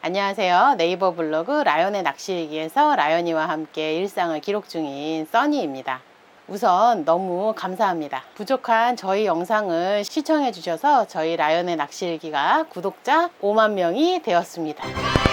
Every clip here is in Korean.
안녕하세요. 네이버 블로그 라연의 낚시일기에서 라연이와 함께 일상을 기록 중인 써니입니다. 우선 너무 감사합니다. 부족한 저희 영상을 시청해 주셔서 저희 라연의 낚시일기가 구독자 5만 명이 되었습니다.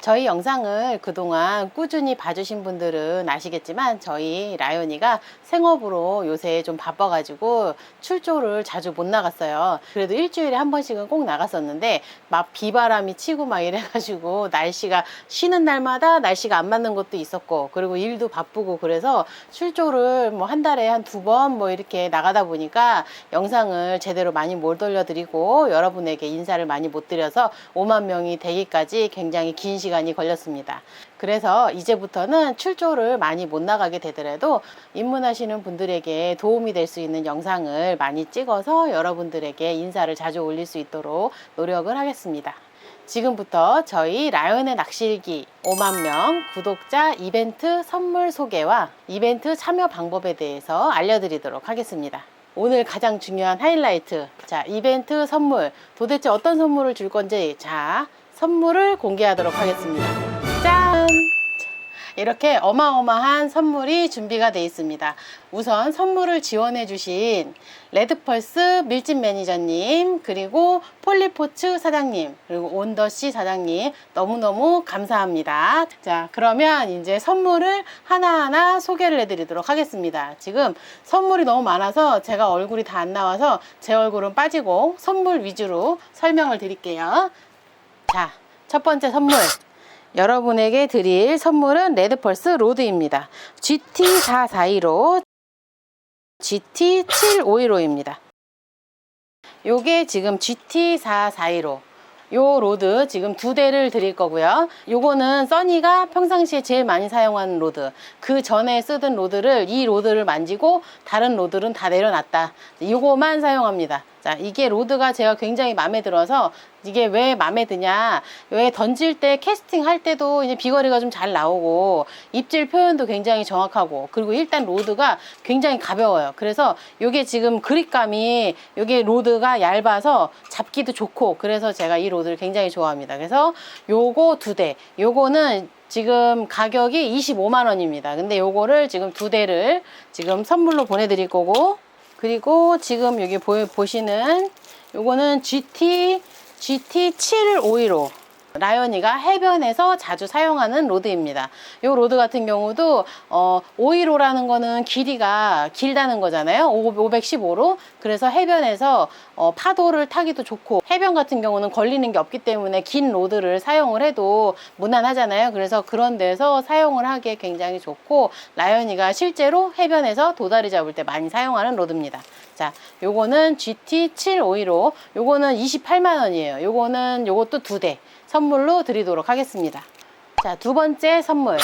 저희 영상을 그동안 꾸준히 봐주신 분들은 아시겠지만 저희 라연이가 생업으로 요새 좀 바빠가지고 출조를 자주 못 나갔어요. 그래도 일주일에 한 번씩은 꼭 나갔었는데 막 비바람이 치고 막 이래가지고 날씨가 쉬는 날마다 날씨가 안 맞는 것도 있었고 그리고 일도 바쁘고 그래서 출조를 뭐 한 달에 한 두 번 뭐 이렇게 나가다 보니까 영상을 제대로 많이 못 돌려드리고 여러분에게 인사를 많이 못 드려서 5만 명이 되기까지 굉장히 긴 시간 이 걸렸습니다. 그래서 이제부터는 출조를 많이 못 나가게 되더라도 입문하시는 분들에게 도움이 될 수 있는 영상을 많이 찍어서 여러분들에게 인사를 자주 올릴 수 있도록 노력을 하겠습니다. 지금부터 저희 라연의 낚시일기 5만 명 구독자 이벤트 선물 소개와 이벤트 참여 방법에 대해서 알려드리도록 하겠습니다. 오늘 가장 중요한 하이라이트. 자, 이벤트 선물. 도대체 어떤 선물을 줄 건지. 자, 선물을 공개하도록 하겠습니다. 짠! 이렇게 어마어마한 선물이 준비가 되어 있습니다. 우선 선물을 지원해 주신 레드펄스 밀집 매니저님, 그리고 폴리포츠 사장님, 그리고 온더씨 사장님 너무너무 감사합니다. 자, 그러면 이제 선물을 하나하나 소개를 해 드리도록 하겠습니다. 지금 선물이 너무 많아서 제가 얼굴이 다 안 나와서 제 얼굴은 빠지고 선물 위주로 설명을 드릴게요. 자, 첫 번째 선물. 여러분에게 드릴 선물은 레드펄스 로드입니다. GT442로 GT7515입니다. 요게 지금 GT442로 요 로드 지금 두 대를 드릴 거고요. 요거는 써니가 평상시에 제일 많이 사용하는 로드. 그 전에 쓰던 로드를 이 로드를 만지고 다른 로드는 다 내려놨다. 요거만 사용합니다. 자, 이게 로드가 제가 굉장히 마음에 들어서 이게 왜 마음에 드냐? 왜 던질 때 캐스팅 할 때도 이제 비거리가 좀 잘 나오고 입질 표현도 굉장히 정확하고 그리고 일단 로드가 굉장히 가벼워요. 그래서 요게 지금 그립감이 요게 로드가 얇아서 잡기도 좋고 그래서 제가 이 로드를 굉장히 좋아합니다. 그래서 요거 두 대. 요거는 지금 가격이 25만 원입니다. 근데 요거를 지금 두 대를 지금 선물로 보내 드릴 거고 그리고 지금 여기 보, 보시는 요거는 GT GT7515 라연이가 해변에서 자주 사용하는 로드입니다. 이 로드 같은 경우도 어, 515라는 거는 길이가 길다는 거잖아요. 515로 그래서 해변에서 어, 파도를 타기도 좋고 해변 같은 경우는 걸리는 게 없기 때문에 긴 로드를 사용을 해도 무난하잖아요. 그래서 그런 데서 사용을 하기에 굉장히 좋고 라연이가 실제로 해변에서 도다리 잡을 때 많이 사용하는 로드입니다. 자, 요거는 GT7515 요거는 28만 원이에요. 요거는 요것도 두 대 선물로 드리도록 하겠습니다. 자, 두 번째 선물.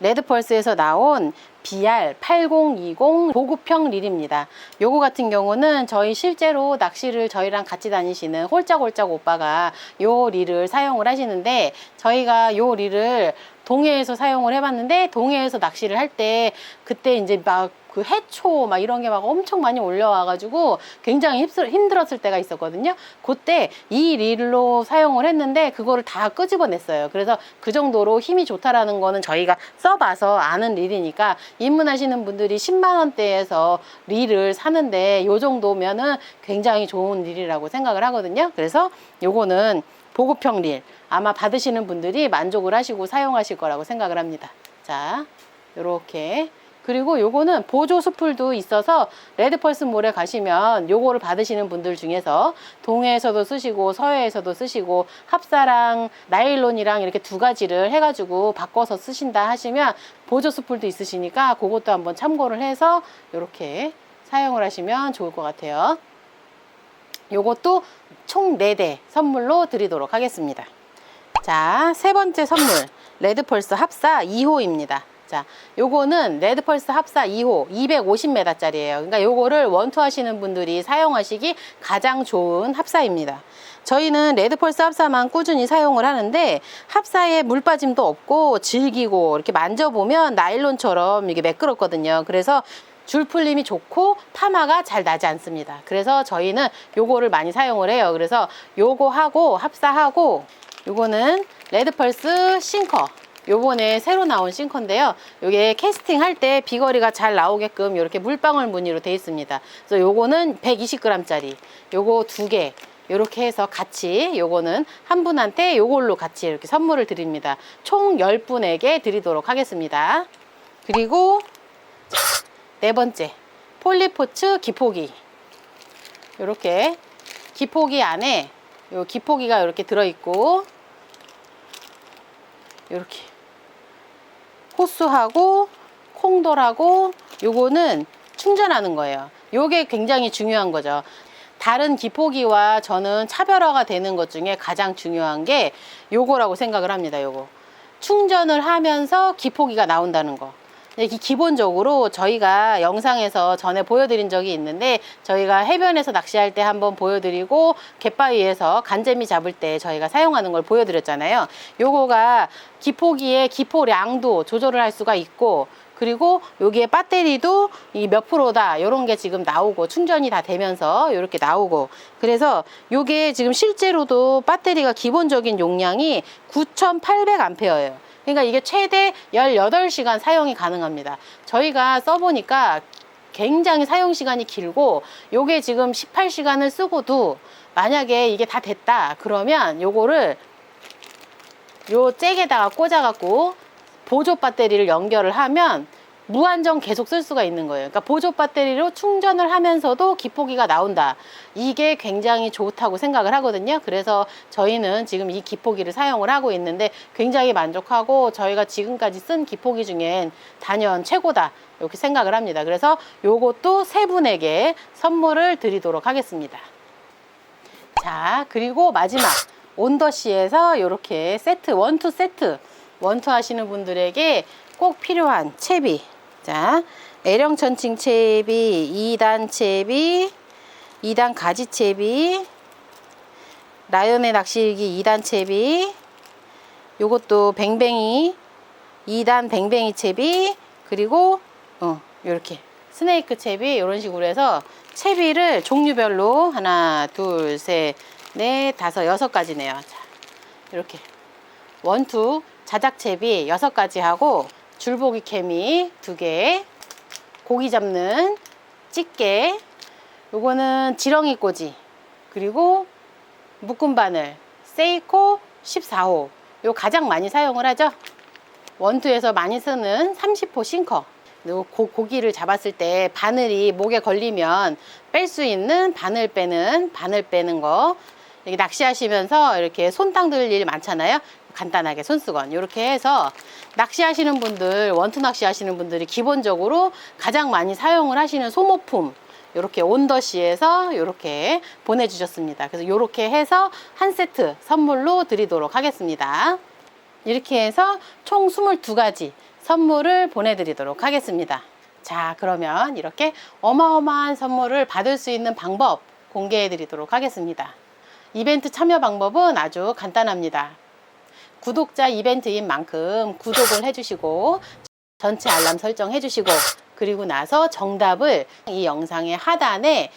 레드펄스에서 나온 BR8020 보급형 릴입니다. 요거 같은 경우는 저희 실제로 낚시를 저희랑 같이 다니시는 홀짝홀짝 오빠가 요 릴을 사용을 하시는데 저희가 요 릴을 동해에서 사용을 해봤는데 동해에서 낚시를 할 때 그때 이제 막 그 해초 막 이런 게 막 엄청 많이 올려와가지고 굉장히 힘들었을 때가 있었거든요. 그때 이 릴로 사용을 했는데 그거를 다 끄집어냈어요. 그래서 그 정도로 힘이 좋다라는 거는 저희가 써봐서 아는 릴이니까 입문하시는 분들이 10만 원대에서 릴을 사는데 요 정도면은 굉장히 좋은 릴이라고 생각을 하거든요. 그래서 요거는 보급형 릴 아마 받으시는 분들이 만족을 하시고 사용하실 거라고 생각을 합니다. 자, 요렇게 그리고 요거는 보조 수풀도 있어서 레드펄스 몰에 가시면 요거를 받으시는 분들 중에서 동해에서도 쓰시고 서해에서도 쓰시고 합사랑 나일론이랑 이렇게 두 가지를 해가지고 바꿔서 쓰신다 하시면 보조 수풀도 있으시니까 그것도 한번 참고를 해서 이렇게 사용을 하시면 좋을 것 같아요. 요것도 총 4대 선물로 드리도록 하겠습니다. 자, 세 번째 선물. 레드펄스 합사 2호입니다. 자, 요거는 레드펄스 합사 2호 250m 짜리예요. 그러니까 요거를 원투 하시는 분들이 사용하시기 가장 좋은 합사입니다. 저희는 레드펄스 합사만 꾸준히 사용을 하는데 합사에 물 빠짐도 없고 질기고 이렇게 만져보면 나일론처럼 이게 매끄럽거든요. 그래서 줄 풀림이 좋고 파마가 잘 나지 않습니다. 그래서 저희는 요거를 많이 사용을 해요. 그래서 요거 하고 합사하고 요거는 레드펄스 싱커. 요번에 새로 나온 싱커인데요. 요게 캐스팅 할 때 비거리가 잘 나오게끔 이렇게 물방울 무늬로 되어 있습니다. 그래서 요거는 120g짜리. 요거 두 개. 요렇게 해서 같이 요거는 한 분한테 요걸로 같이 이렇게 선물을 드립니다. 총 10분에게 드리도록 하겠습니다. 그리고 네 번째 폴리포츠 기포기 이렇게 기포기 안에 요 기포기가 이렇게 들어있고 이렇게 호수하고 콩돌하고 요거는 충전하는 거예요. 요게 굉장히 중요한 거죠. 다른 기포기와 저는 차별화가 되는 것 중에 가장 중요한 게 요거라고 생각을 합니다. 요거. 충전을 하면서 기포기가 나온다는 거. 이 기본적으로 저희가 영상에서 전에 보여드린 적이 있는데 저희가 해변에서 낚시할 때 한번 보여드리고 갯바위에서 간재미 잡을 때 저희가 사용하는 걸 보여드렸잖아요. 요거가 기포기의 기포량도 조절을 할 수가 있고 그리고 여기에 배터리도 이 몇 프로다 이런 게 지금 나오고 충전이 다 되면서 이렇게 나오고 그래서 요게 지금 실제로도 배터리가 기본적인 용량이 9,800A예요. 그러니까 이게 최대 18시간 사용이 가능합니다. 저희가 써보니까 굉장히 사용 시간이 길고 요게 지금 18시간을 쓰고도 만약에 이게 다 됐다 그러면 요거를 요 잭에다가 꽂아갖고 보조 배터리를 연결을 하면 무한정 계속 쓸 수가 있는 거예요. 그러니까 보조 배터리로 충전을 하면서도 기포기가 나온다. 이게 굉장히 좋다고 생각을 하거든요. 그래서 저희는 지금 이 기포기를 사용을 하고 있는데 굉장히 만족하고 저희가 지금까지 쓴 기포기 중엔 단연 최고다. 이렇게 생각을 합니다. 그래서 요것도 세 분에게 선물을 드리도록 하겠습니다. 자, 그리고 마지막 온더시에서 이렇게 세트, 원투 세트, 원투 하시는 분들에게 꼭 필요한 채비. 자, 애령천칭 채비, 2단 채비, 2단 가지 채비, 라연의 낚시기 2단 채비, 요것도 뱅뱅이, 2단 뱅뱅이 채비, 그리고, 어, 요렇게. 스네이크 채비, 이런 식으로 해서 채비를 종류별로 하나, 둘, 셋, 넷, 다섯, 여섯 가지네요. 자, 이렇게. 원투 자작 채비 여섯 가지 하고 줄보기 케미 두 개, 고기 잡는 집게, 요거는 지렁이 꽂이, 그리고 묶음 바늘, 세이코 14호. 요 가장 많이 사용을 하죠. 원투에서 많이 쓰는 30호 싱커. 고, 고기를 잡았을 때 바늘이 목에 걸리면 뺄 수 있는 바늘 빼는 바늘 빼는 거. 이렇게 낚시하시면서 이렇게 손땅 들 일이 많잖아요. 간단하게 손수건 이렇게 해서 낚시하시는 분들 원투 낚시하시는 분들이 기본적으로 가장 많이 사용을 하시는 소모품 이렇게 온더시에서 이렇게 보내주셨습니다. 그래서 이렇게 해서 한 세트 선물로 드리도록 하겠습니다. 이렇게 해서 총 22가지 선물을 보내드리도록 하겠습니다. 자, 그러면 이렇게 어마어마한 선물을 받을 수 있는 방법 공개해 드리도록 하겠습니다. 이벤트 참여 방법은 아주 간단합니다. 구독자 이벤트인 만큼 구독을 해주시고 전체 알람 설정 해 주시고 그리고 나서 정답을 이 영상의 하단에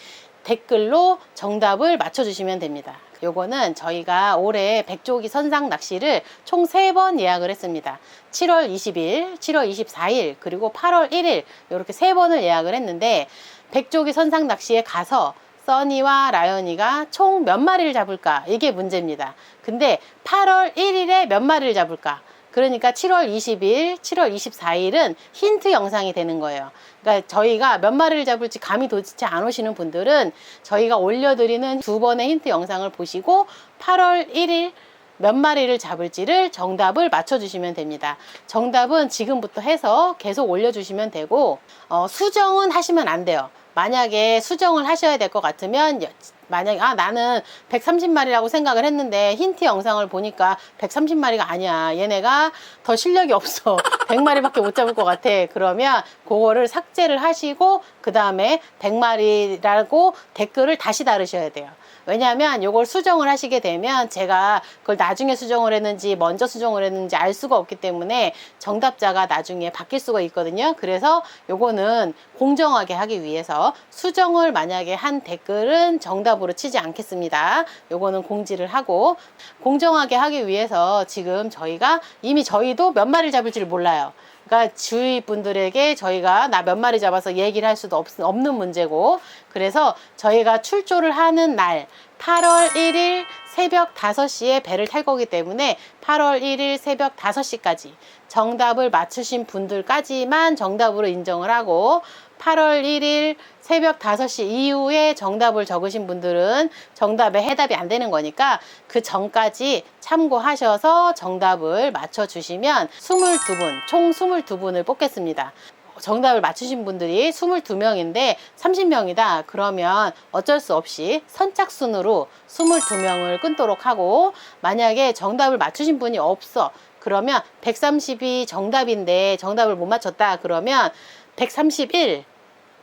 댓글로 정답을 맞춰주시면 됩니다. 요거는 저희가 올해 백조기 선상 낚시를 총 세 번 예약을 했습니다. 7월 20일, 7월 24일, 그리고 8월 1일 이렇게 세 번을 예약을 했는데 백조기 선상 낚시에 가서 써니와 라연이가 총 몇 마리를 잡을까? 이게 문제입니다. 근데 8월 1일에 몇 마리를 잡을까? 그러니까 7월 20일, 7월 24일은 힌트 영상이 되는 거예요. 그러니까 저희가 몇 마리를 잡을지 감이 도대체 안 오시는 분들은 저희가 올려드리는 두 번의 힌트 영상을 보시고 8월 1일 몇 마리를 잡을지를 정답을 맞춰주시면 됩니다. 정답은 지금부터 해서 계속 올려주시면 되고, 어, 수정은 하시면 안 돼요. 만약에 수정을 하셔야 될 것 같으면 만약에 아 나는 130마리라고 생각을 했는데 힌트 영상을 보니까 130마리가 아니야. 얘네가 더 실력이 없어. 100마리밖에 못 잡을 것 같아. 그러면 그거를 삭제를 하시고 그 다음에 100마리라고 댓글을 다시 달으셔야 돼요 왜냐하면 이걸 수정을 하시게 되면 제가 그걸 나중에 수정을 했는지 먼저 수정을 했는지 알 수가 없기 때문에 정답자가 나중에 바뀔 수가 있거든요. 그래서 요거는 공정하게 하기 위해서 수정을 만약에 한 댓글은 정답으로 치지 않겠습니다. 요거는 공지를 하고 공정하게 하기 위해서 지금 저희가 이미 저희도 몇 마리를 잡을지를 몰라요. 그러니까 주위 분들에게 저희가 나 몇 마리 잡아서 얘기를 할 수도 없, 없는 문제고. 그래서 저희가 출조를 하는 날 8월 1일 새벽 5시에 배를 탈 거기 때문에 8월 1일 새벽 5시까지 정답을 맞추신 분들까지만 정답으로 인정을 하고 8월 1일 새벽 5시 이후에 정답을 적으신 분들은 정답에 해답이 안 되는 거니까 그 전까지 참고하셔서 정답을 맞춰주시면 22분, 총 22분을 뽑겠습니다. 정답을 맞추신 분들이 22명인데 30명이다. 그러면 어쩔 수 없이 선착순으로 22명을 끊도록 하고 만약에 정답을 맞추신 분이 없어. 그러면 130이 정답인데 정답을 못 맞췄다. 그러면 131,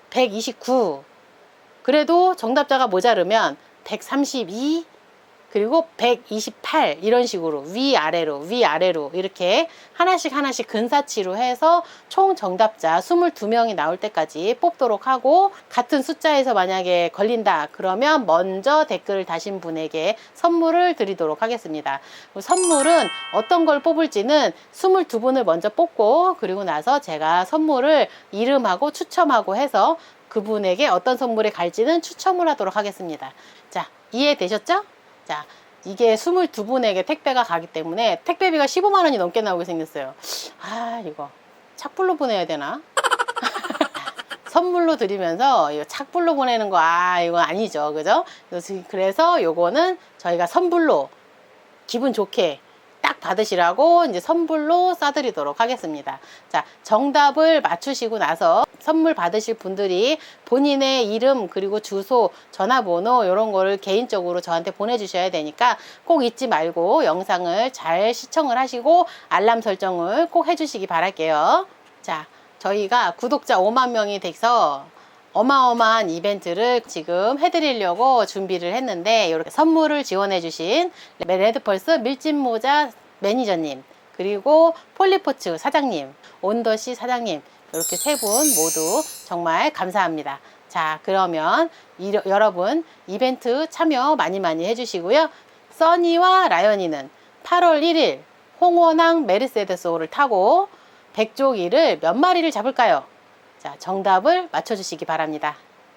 129. 그래도 정답자가 모자르면 132, 그리고 128 이런 식으로 위아래로 위아래로 이렇게 하나씩 하나씩 근사치로 해서 총 정답자 22명이 나올 때까지 뽑도록 하고 같은 숫자에서 만약에 걸린다 그러면 먼저 댓글을 다신 분에게 선물을 드리도록 하겠습니다. 선물은 어떤 걸 뽑을지는 22분을 먼저 뽑고 그리고 나서 제가 선물을 이름하고 추첨하고 해서 그분에게 어떤 선물이 갈지는 추첨을 하도록 하겠습니다. 자, 이해되셨죠? 자, 이게 22분에게 택배가 가기 때문에 택배비가 15만 원이 넘게 나오게 생겼어요. 아, 이거 착불로 보내야 되나? 선물로 드리면서 이거 착불로 보내는 거, 아, 이거 아니죠. 그죠? 그래서, 요거는 저희가 선불로 기분 좋게 딱 받으시라고 이제 선불로 싸드리도록 하겠습니다. 자, 정답을 맞추시고 나서 선물 받으실 분들이 본인의 이름 그리고 주소, 전화번호 이런 거를 개인적으로 저한테 보내주셔야 되니까 꼭 잊지 말고 영상을 잘 시청을 하시고 알람 설정을 꼭 해주시기 바랄게요. 자, 저희가 구독자 5만 명이 돼서 어마어마한 이벤트를 지금 해드리려고 준비를 했는데 이렇게 선물을 지원해주신 레드펄스 밀짚모자 매니저님 그리고 폴리포츠 사장님 온더시 사장님 이렇게 세 분 모두 정말 감사합니다. 자 그러면 이, 여러분 이벤트 참여 많이 많이 해주시고요. 써니와 라연이는 8월 1일 홍원항 메르세데스호를 타고 백조기를 몇 마리를 잡을까요? 자, 정답을 맞춰주시기 바랍니다.